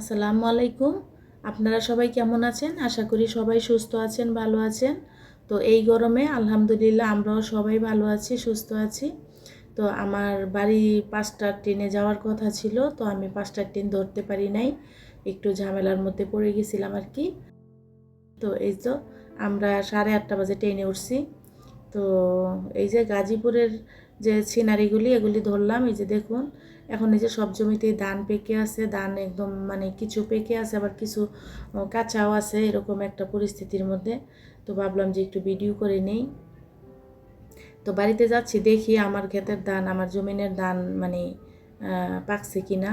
আসসালামু আলাইকুম। আপনারা সবাই কেমন আছেন? আশা করি সবাই সুস্থ আছেন, ভালো আছেন। তো এই গরমে আলহামদুলিল্লাহ আমরাও সবাই ভালো আছি, সুস্থ আছি। তো আমার বাড়ি পাঁচটার ট্রেনে যাওয়ার কথা ছিল, তো আমি পাঁচটার ট্রেন ধরতে পারি নাই। একটু ঝামেলার মধ্যে পড়ে গেছিলাম আর কি। তো এই তো আমরা সাড়ে আটটা বাজে ট্রেনে উঠছি। তো এই যে গাজীপুরের যে সিনারিগুলি, এগুলি ধরলাম, এই যে দেখুন এখন এই যে সব জমিতে ধান পেকে আছে, ধান একদম মানে কিছু পেকে আছে, আবার কিছু কাঁচাও আছে, এরকম একটা পরিস্থিতির মধ্যে। তো ভাবলাম যে একটু ভিডিও করে নেই। তো বাড়িতে যাচ্ছি, দেখি আমার ক্ষেতের ধান, আমার জমিনের ধান মানে পাকছে কিনা।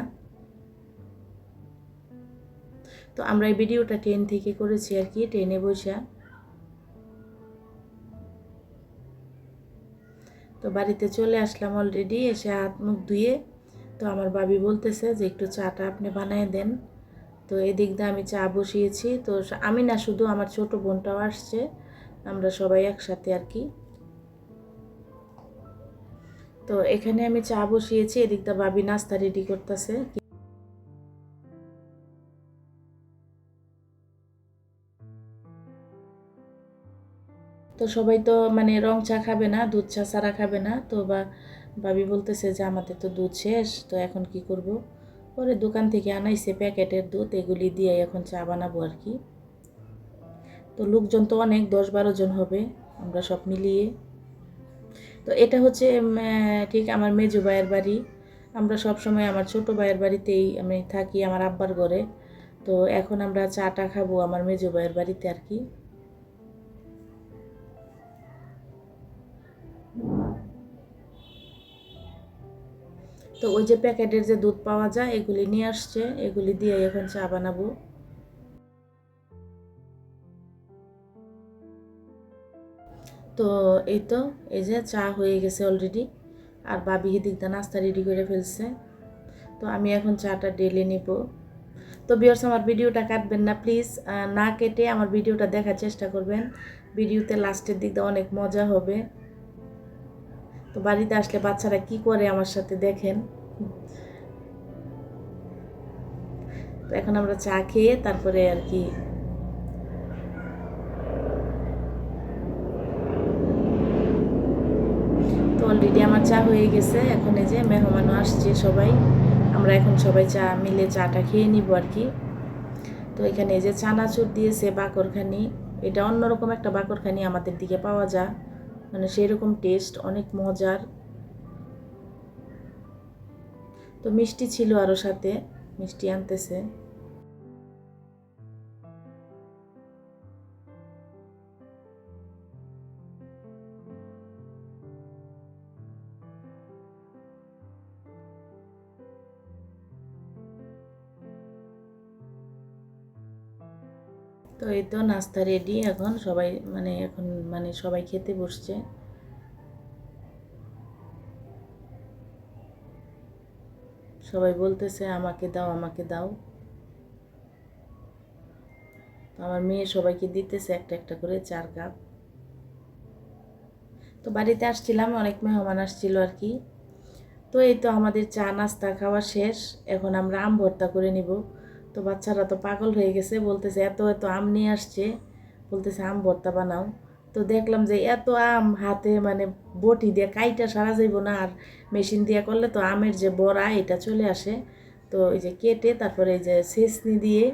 তো আমরা এই ভিডিওটা ট্রেন থেকে করেছি আর কি ট্রেনে বসে। তো বাড়িতে চলে আসলাম অলরেডি এসে হাত মুখ ধুয়ে তো আমার বাবি বলতেছে যে একটু চাটা আপনি বানিয়ে দেন। তো এদিক দিয়ে আমি চা বসিয়েছি। তো আমি না শুধু আমার ছোট বোনটাও আসছে, আমরা সবাই একসাথে আর কি। তো এখানে আমি চা বসিয়েছি, এদিক দিয়ে বাবি নাস্তা রেডি করতেছে। তো সবাই তো মানে রং চা খাবে না, দুধ চা ছাড়া খাবে না, তো বা ভাবি বলতেছে যে, আমাদের তো দুধ শেষ, তো এখন কি করব? পরে দোকান থেকে আনাইছে প্যাকেটের দুধ, এগুলি দিয়ে এখন চা বানাবো আর কি। তো লোকজন তো অনেক দশ বারো জন হবে, আমরা সব মিলিয়ে। তো এটা হচ্ছে ঠিক আমার মেজো ভাইয়ের বাড়ি। আমরা সব সময় আমার ছোট ভাইয়ের বাড়িতেই আমি থাকি, আমার আব্বার ঘরে। তো এখন আমরা চাটা খাব আমার মেজো ভাইয়ের বাড়িতে আর কি। তো ওই যে প্যাকেটের যে দুধ পাওয়া যায়, এগুলি নিয়ে আসছে। এগুলি দিয়ে এখন চা বানাবো। তো এই তো, এই যে চা হয়ে গেছে অলরেডি আর বাবি দিক দিয়ে নাস্তা রেডি করে ফেলছে। তো আমি এখন চাটা ডেলে নিব। তো বিয়ার্স আমার ভিডিওটা কাটবেন না প্লিজ না কেটে আমার ভিডিওটা দেখার চেষ্টা করবেন। ভিডিওতে লাস্টের দিক দিয়ে অনেক মজা হবে। তো বাড়িতে আসলে বাচ্চারা কি করে আমার সাথে দেখেন। তো এখন আমরা চা খেয়ে তারপরে আর কি তো অলরেডি আমার চা হয়ে গেছে। এখন এই যে মেহমানও আসছে সবাই। আমরা এখন সবাই চা মিলে চাটা খেয়ে নিব আর কি। তো এখানে এই যে চানাচুর দিয়েছে বাকরখানি। এটা অন্যরকম একটা বাকরখানি আমাদের দিকে পাওয়া যায়। মানে সেই রকম টেস্ট অনেক মজার। তো মিষ্টি ছিল আরও সাথে মিষ্টি আনতেছে। তো এই তো নাস্তা রেডি এখন সবাই মানে এখন মানে সবাই খেতে বসছে। সবাই বলতেছে, আমাকে দাও আমাকে দাও। আমার মেয়ে সবাইকে দিতেছে একটা একটা করে চার কাপ। তো বাড়িতে আসছিলাম, অনেক মেহমান আসছিল আর কি। তো এই তো আমাদের চা, নাস্তা খাওয়া শেষ, এখন আমরা আম ভর্তা করে নিব। তো বাচ্চারা তো পাগল হয়ে গেছে, বলতেছে, এত এত আম নিয়ে আসছে। বলতেছে, আম ভর্তা বানাও। তো দেখলাম যে এত আম হাতে মানে বটি দিয়ে কাইটা সারা যাইব না, আর মেশিন দিয়ে করলে তো আমের যে বড়া, এটা চলে আসে। তো এই যে কেটে তারপরে এই যে সেচনি দিয়ে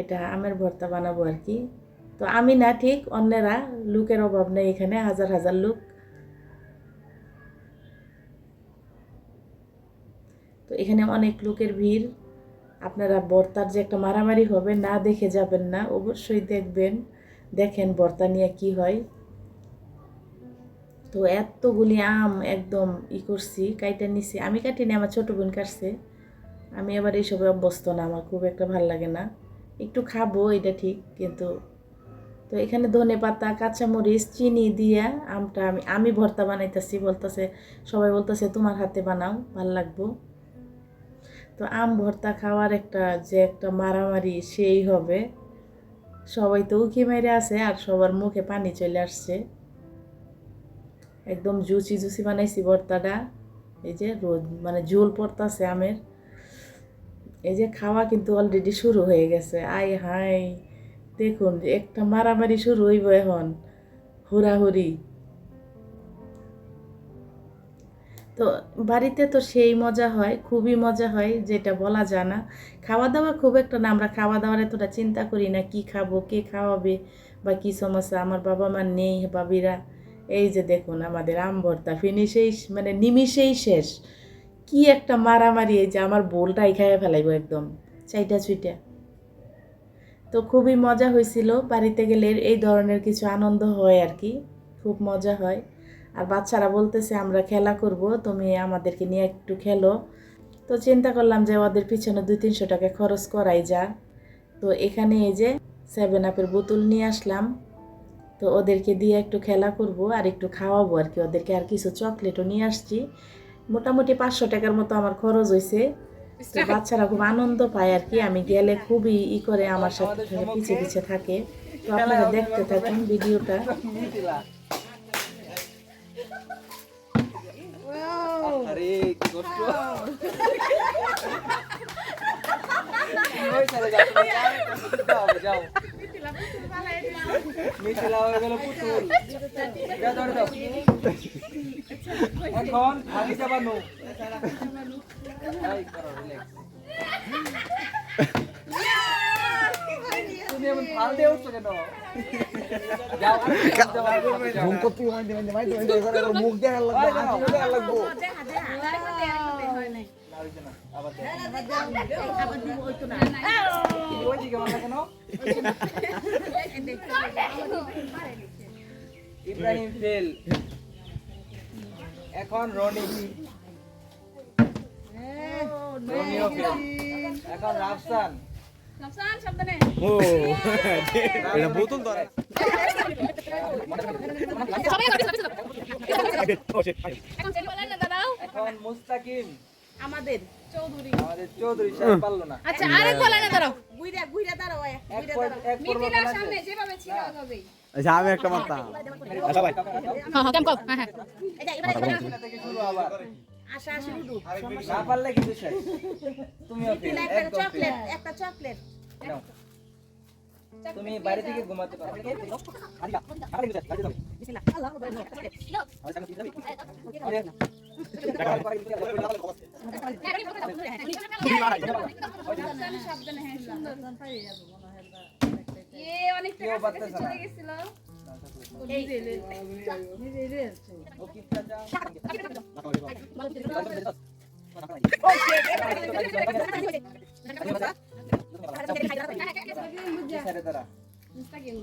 এটা আমের ভর্তা বানাবো আর কি। তো আমি না ঠিক, অন্যেরা লুকের অভাব নেই এখানে, হাজার হাজার লোক। তো এখানে অনেক লোকের ভিড়। আপনারা বর্তার যে একটা মারামারি হবে, না দেখে যাবেন না। অবশ্যই দেখবেন। দেখেন বর্তা নিয়ে কি হয়। তো এতগুলি আম একদম ই করছি, কাইটা নিছি। আমি কাটিনি আমার ছোটো বোন কাটছে। আমি আবার এইসবে অভ্যস্ত না, আমার খুব একটা ভালো লাগে না। একটু খাব, এটা ঠিক, কিন্তু তো এখানে ধনে পাতা, কাঁচামরিচ, চিনি দিয়ে আমটা আমি আমি ভর্তা বানাইতেছি, বলতেছে, সবাই বলতেছে, তোমার হাতে বানাও, ভালো লাগবো। তো আম ভর্তা খাওয়ার একটা যে একটা মারামারি সেই হবে। সবাই তো উকি মেরে আছে আর সবার মুখে পানি চলে আসছে। একদম জুচি জুচি বানাইছি ভর্তাটা। এই যে রোদ মানে ঝোল পড়তাছে আমের। এই যে খাওয়া কিন্তু অলরেডি শুরু হয়ে গেছে। আই হাই দেখুন একটা মারামারি শুরু হইব এখন। হুড়াহুড়ি। তো বাড়িতে তো সেই মজা হয়, খুবই মজা হয় যেটা বলা যায় না। খাওয়া দাওয়া খুব একটা না, আমরা খাওয়া দাওয়ার এতটা চিন্তা করি না কি খাব, কে খাওয়াবে বা কি সমস্যা, আমার বাবা মা নেই বাবিরা এই যে দেখুন আমাদের আম ভর্তা ফিনিশেই মানে নিমিষেই শেষ। কি একটা মারামারি এই যে আমার বোলটাই খাইয়ে ফেলাইব একদম, চাইটা চুইটা তো খুবই মজা হয়েছিল বাড়িতে গেলে এই ধরনের কিছু আনন্দ হয় আর কি, খুব মজা হয়। আর বাচ্চারা বলতেছে আমরা খেলা করব তুমি আমাদেরকে নিয়ে একটু খেলো। তো চিন্তা করলাম যে ওদের পিছনে দুই তিনশো টাকা খরচ করাই যা তো এখানে এই যে সেভেন আপের বোতল নিয়ে আসলাম। তো ওদেরকে দিয়ে একটু খেলা করব আর একটু খাওয়াবো আর কি। ওদেরকে আর কিছু চকলেটও নিয়ে আসছি। মোটামুটি পাঁচশো টাকার মতো আমার খরচ হয়েছে তো বাচ্চারা খুব আনন্দ পায় আর কি। আমি গেলে খুবই ই করে আমার সাথে থাকে, পিছে পিছে থাকে। তো আপনারা দেখতে থাকুন ভিডিওটা। আরে কি কষ্ট ওই চলে যাও তুমি যাও, যাও মিথিলা হয়ে গেল পুতুল যাও ধরে দাও এখন ভাবি চাবানো এই করো relax। তুমি এমন ফাল দিয়ে উঠছো কেন যাও যাও, ঘুম করতে মাইতে মাইতে মাইতে মাইতে এখানে মুখ দেখার লাগবে ওই দেখার লাগবে না, হইছে না, আবার দাও। ওই দিকে মাথা কেন ইব্রাহিম ফেল এখন রনি রনিও ফেল এখন রাফসান ও এটা বোতল ধরে। এখন মুস্তাকিম। আমাদের চৌধুরী। আমাদের চৌধুরী সাহেব পারল না। আচ্ছা আরেক বলা না দাঁড়াও। গুইরা গুইরা দাঁড়াও গুইরা দাঁড়াও। খেলা সামনে যেভাবে ছিল ওভাবেই আচ্ছা আমি একটা মারতাম আচ্ছা ভাই এটা এবারে এবারে মিথিলা থেকে শুরু আবার। আশা আশি উডু না পারলে কিন্তু শেষ। তুমিও ফেল একটা চকলেট একটা চকলেট। নাও। তুমি বাড়ি থেকে ঘুমাতে পারো। কেউ পারতেছে না।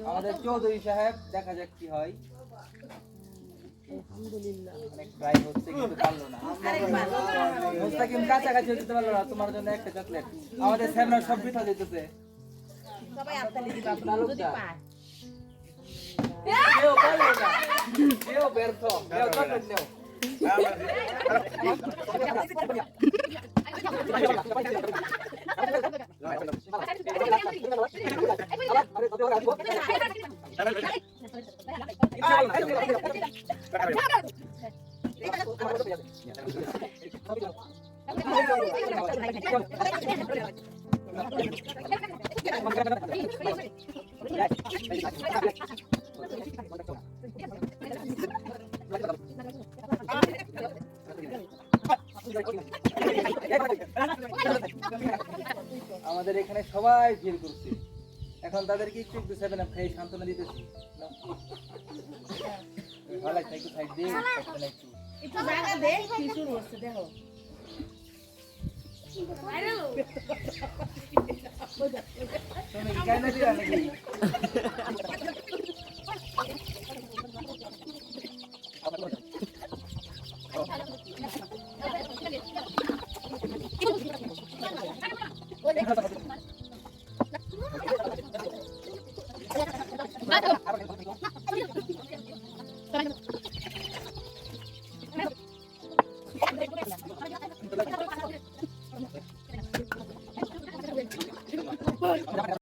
আমাদের চৌধুরী সাহেব দেখা যাক কি হয় কিন্তু পারল না তোমার জন্য একটা চকলেট আমাদের সব পিঠা দিতেছে সবাই Leo, cállate. Leo, Berto. Leo, cállate, Leo. Ah, আমাদের এখানে সবাই ভিড় করছে। এখন তাদেরকে একটু একটু সেভেন আপ খাই সান্ত্বনা দিতেছি। ভালো লাগছে একটু সাইড দিয়ে একটু না একটু একটু জায়গা দে কি শুরু হচ্ছে দেখো। তুমি কি দিলা নাকি?